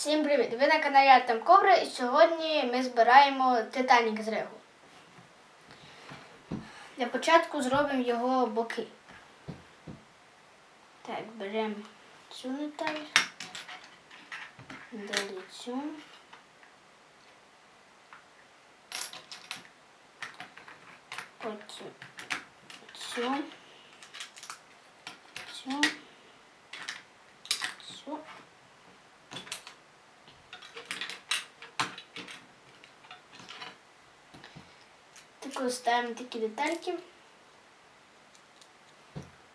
Всім привіт! Ви на каналі Артем Кобра і сьогодні ми збираємо Титанік з Ригу. Для початку зробимо його боки. Так, беремо цю деталь. Далі цю. Потім. Цю. Цю. Таку ставимо такі детальки.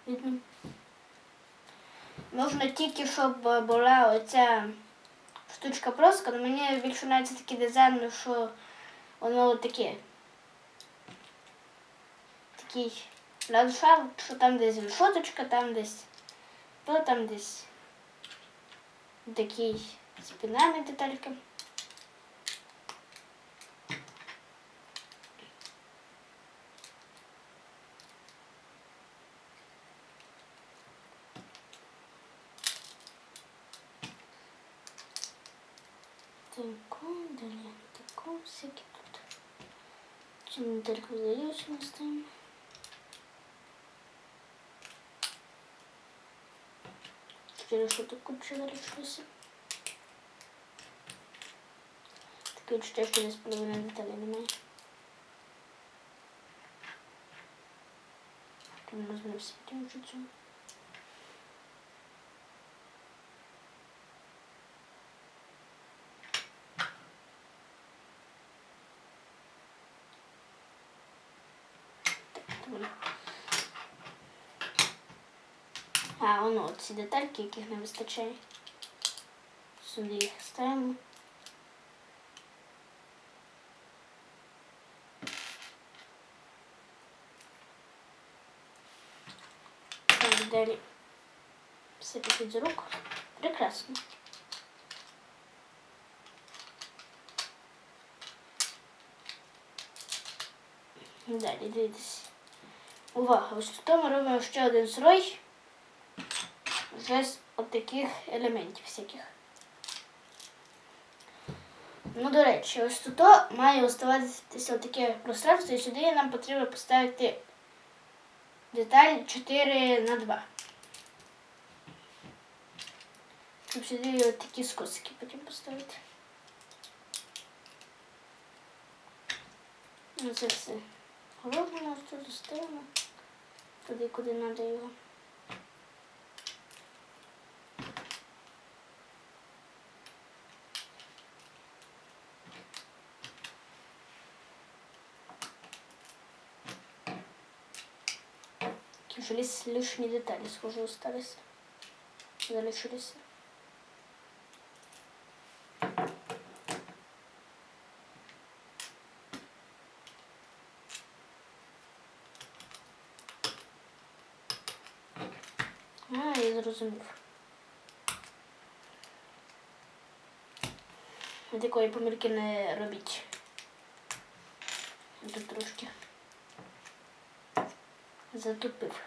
Видно. Можна тільки, щоб була оця штучка проска, але мені більше подобається такий дизайн, що воно таке. Такий ландшафт, що там десь решоточка, там десь, то там десь такий спінальний деталька. Таку, далі таку, всякі тут. Цю недельку заючено ставимо. Чотири штуки куча залишилося. Таке відчуття, що десь половина деталі немає. Там розберемося потім вже цю. А, воно ці детальки, яких не вистачає. Сюди їх ставимо. Так, далі все під з рук. Прекрасно. Далі дивіться. Увага! Ось тут ми робимо ще один слой вже з отаких елементів всяких. Ну, до речі, ось тут має оставатися таке пространство, і сюди нам потрібно поставити деталь 4 на 2. Щоб сюди такі скосики потім поставити. Ну, це все. Робимо, тут ставимо туди, куди треба його. Лишь, лишние детали схоже остались. Залишились. А, я зрозумів. Такої помірки не робіть. Тут трошки затупив.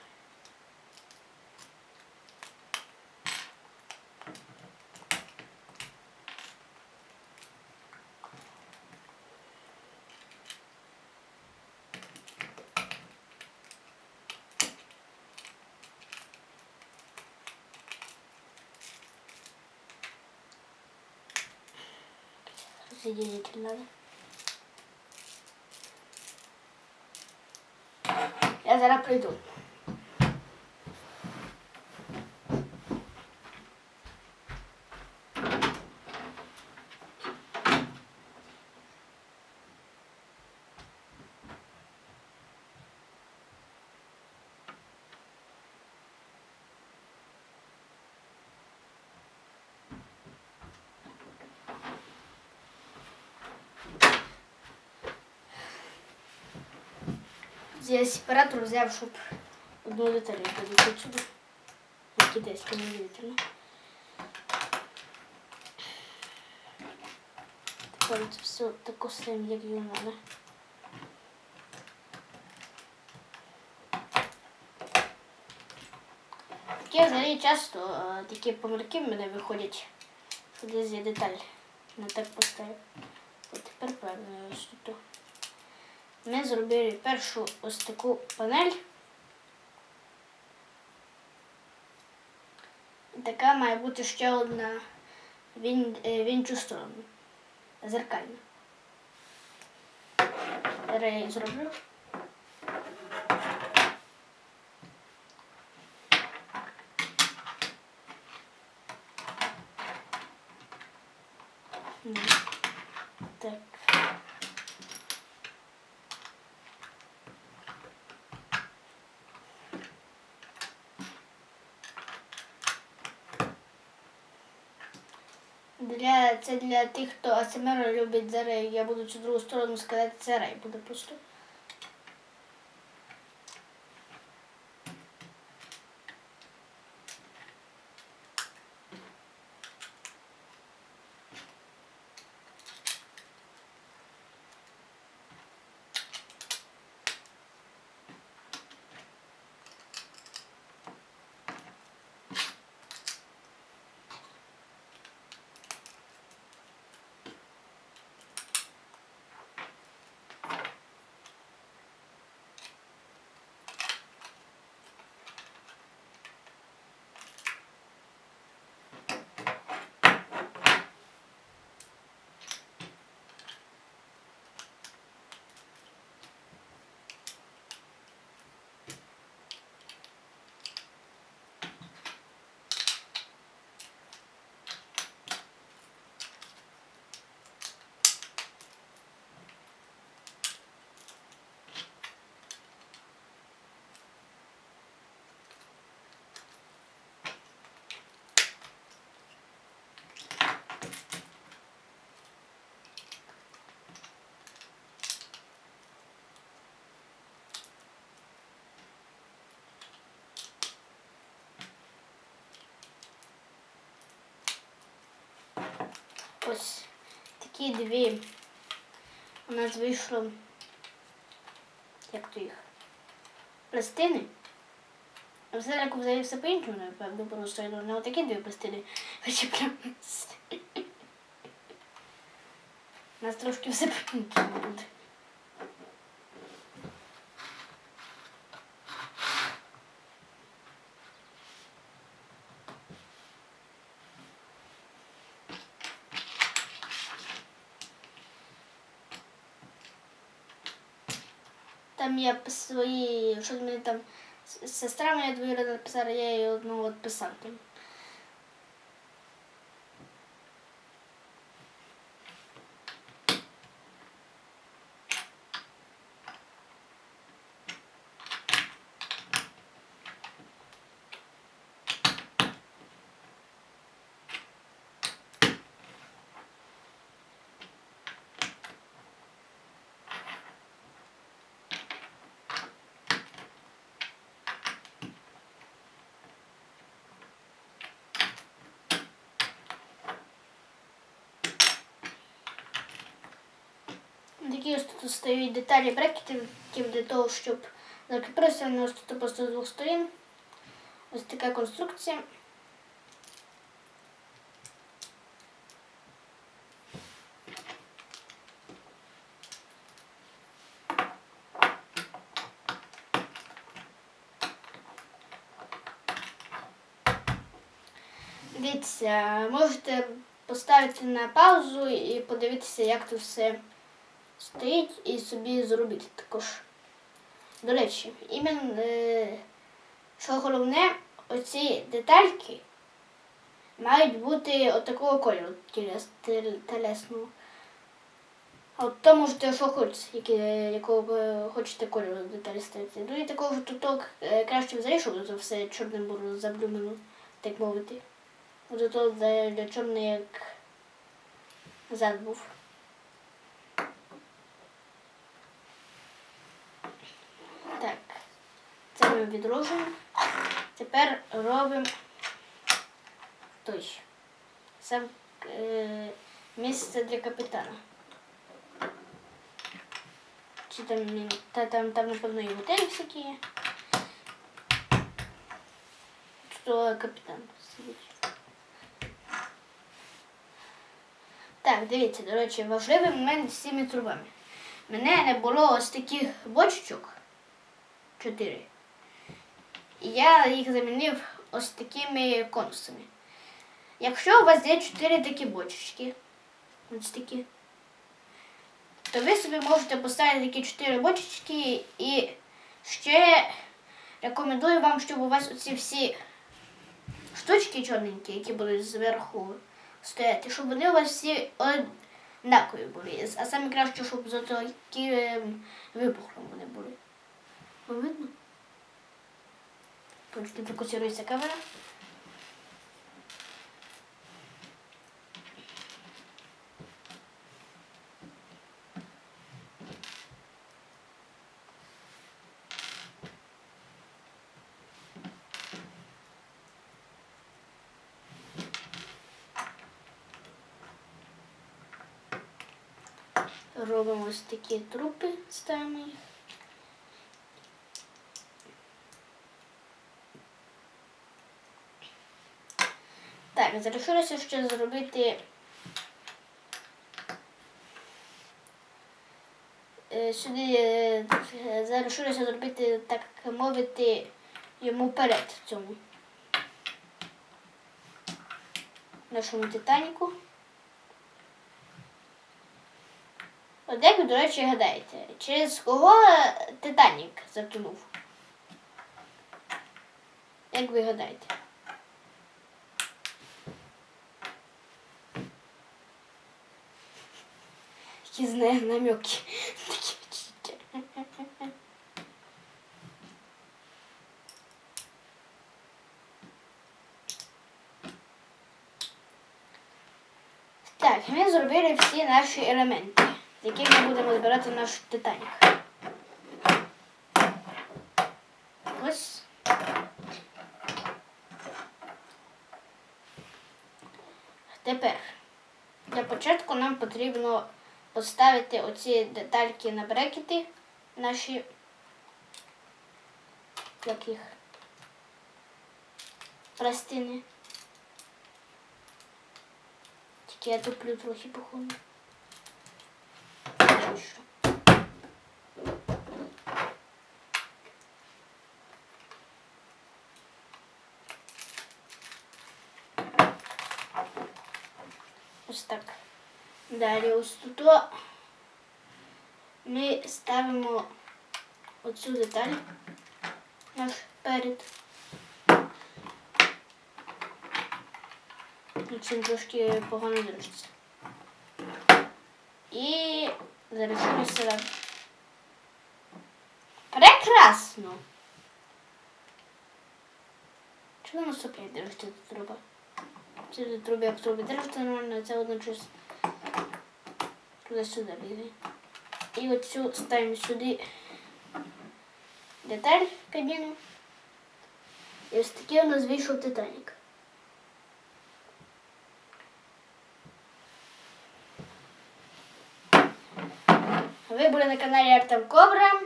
seviyeler. Yazara tutto. Я сепаратор взяв, щоб одну деталь подивити сюди. Китайська невидительно. Тепер це все тако саме, як його треба. Таке взагалі часто е, такі помилки в мене виходять Десь є деталь. Не так поставив. От тепер правильно ось тут. Ми зробили першу ось таку панель. Така має бути ще одна в, е, іншу сторону. Зеркальна. Зараз я її зроблю. Так. Для, це для тих, хто АСМР любить за рей. Я буду цю другу сторону сказати, це рей буде просто. Ось такі дві. У нас вийшло. Як то їх? Пластини. Все як взагалі все по-іншому, напевно, просто ну, не отакі дві пластини. Вичіплялися. У нас трошки все по-іншому буде. Там я свої, що мені там сестра моя двоюрідна писала, я одну от писав Такі ось тут стоять деталі брекетів, для того, щоб закріпитися вони ось тут просто з двох сторін. Ось така конструкція. Дивіться, можете поставити на паузу і подивитися, як тут все стоїть і собі зробити також. До речі, іменно, е, що головне, оці детальки мають бути отакого кольору телесного. А от то можете що хочете, якого ви хочете кольору деталі ставити. Ну і такого ж тут е, краще взагалі, щоб це все чорним було заблюмено, так мовити. От то для, для чорний як зад був. Так, ми відложимо. Тепер робимо той. Сам е, місце для капітана. Чи там, та, там, там, напевно, і готелі всякі є. Що капітан сидить. Так, дивіться, до речі, важливий момент з цими трубами. Мене не було ось таких бочечок. Чотири. І я їх замінив ось такими конусами. Якщо у вас є чотири такі бочечки, ось такі, то ви собі можете поставити такі чотири бочечки і ще рекомендую вам, щоб у вас оці всі штучки чорненькі, які будуть зверху стояти, щоб вони у вас всі однакові були. А саме краще, щоб за такі ем, вибухом вони були. Видно? Трошки фокусується камера. Робимо ось такі трупи, ставимо їх. Так, залишилося ще зробити е, сюди е, залишилося зробити, так мовити, йому перед цьому. Нашому Титаніку. От як ви, до речі, гадаєте, через кого Титанік затонув? Як ви гадаєте? Які знає намеки. Так, ми зробили всі наші елементи, з яких ми будемо збирати наш Титанік. Ось. Тепер для початку нам потрібно поставити оці детальки на брекети, наші, як їх, пластини. Тільки я туплю трохи походу. Чи що? Ось так. Далі ось тут ми ставимо оцю деталь наш перед. Цим трошки погано держиться. І залишилося. Прекрасно! Чому на сопі держиться ця труба? Це труби як труби держиться нормально, це одночасно туди-сюди лізе. І оцю ставимо сюди деталь кабіну. І ось такий у нас вийшов Титанік. Ви були на каналі Артем Кобра.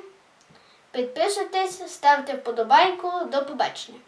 Підписуйтесь, ставте вподобайку. До побачення.